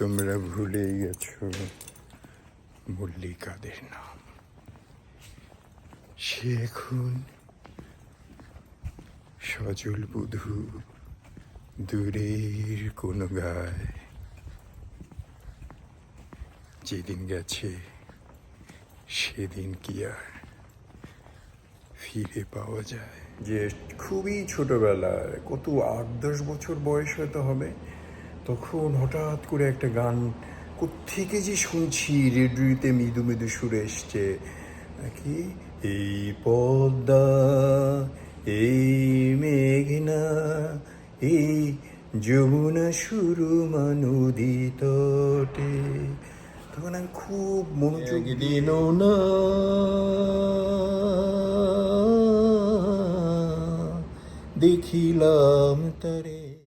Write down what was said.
তোমরা ভুলেই গেছো, মল্লিকাদের নাম। সে এখন সজল বধূ দূরের কোনো গায়। যেদিন গেছে, সেদিন কি আর ফিরে পাওয়া যায়? যে খুবই ছোটবেলায় কত আট দশ বছর বয়স হয়তো হবে। তখন হঠাৎ করে একটা গান কোত্থেকে যে শুনছি রেডিওতে মৃদু মৃদু সুরে এসছে। কি এই পদ্মা এই মেঘনা এই যমুনা সুরমা নদী তটে তখন আমি খুব মনোযোগ দিন না দেখিলাম তারে।